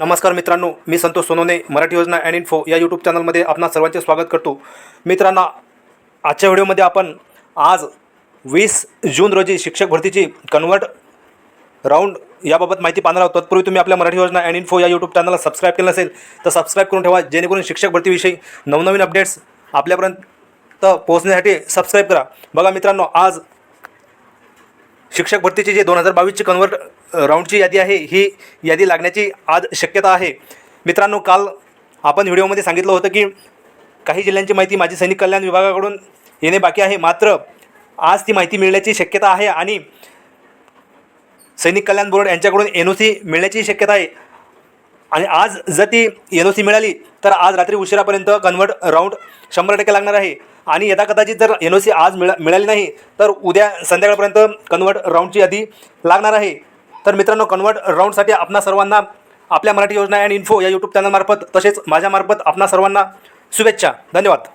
नमस्कार मित्रांनो मी Santosh Sonone Marathi Yojana and info या यूट्यूब चॅनलमध्ये आपणा सर्वांचे स्वागत करतो. मित्रांनो आजच्या व्हिडिओमध्ये आपण आज वीस जून रोजी शिक्षक भरतीची कन्वर्ट राऊंड याबाबत माहिती पाहणार आहोत. तत्पूर्वी तुम्ही आपल्या मराठी योजना अँड इन्फो या यूट्यूब चॅनलला सबस्क्राईब केलं नसेल तर सबस्क्राईब करून ठेवा जेणेकरून शिक्षक भरतीविषयी नवनवीन अपडेट्स आपल्यापर्यंत पोहोचण्यासाठी सबस्क्राईब करा. बघा मित्रांनो आज शिक्षक भरतीची जे दोन हजार बावीसची कन्वर्ट राऊंडची यादी आहे ही यादी लागण्याची आज शक्यता आहे. मित्रांनो काल आपण व्हिडिओमध्ये सांगितलं होतं की काही जिल्ह्यांची माहिती माझी सैनिक कल्याण विभागाकडून येणे बाकी आहे. मात्र आज ती माहिती मिळण्याची शक्यता आहे आणि सैनिक कल्याण बोर्ड यांच्याकडून एन ओ सी मिळण्याची शक्यता आहे. आणि आज जर ती एन ओ सी मिळाली तर आज रात्री उशिरापर्यंत कन्वर्ट राऊंड शंभर टक्के लागणार आहे. आणि यदा कदाचित जर एन ओ सी आज मिळा मिळाली नाही तर उद्या संध्याकाळपर्यंत कन्वर्ट राऊंडची यादी लागणार आहे. तर मित्रांनो कन्वर्ट राऊंडसाठी आपणा सर्वांना आपल्या मराठी योजना अँड इन्फो या यूट्यूब चॅनलमार्फत तसेच माझ्यामार्फत आपणा सर्वांना शुभेच्छा. धन्यवाद.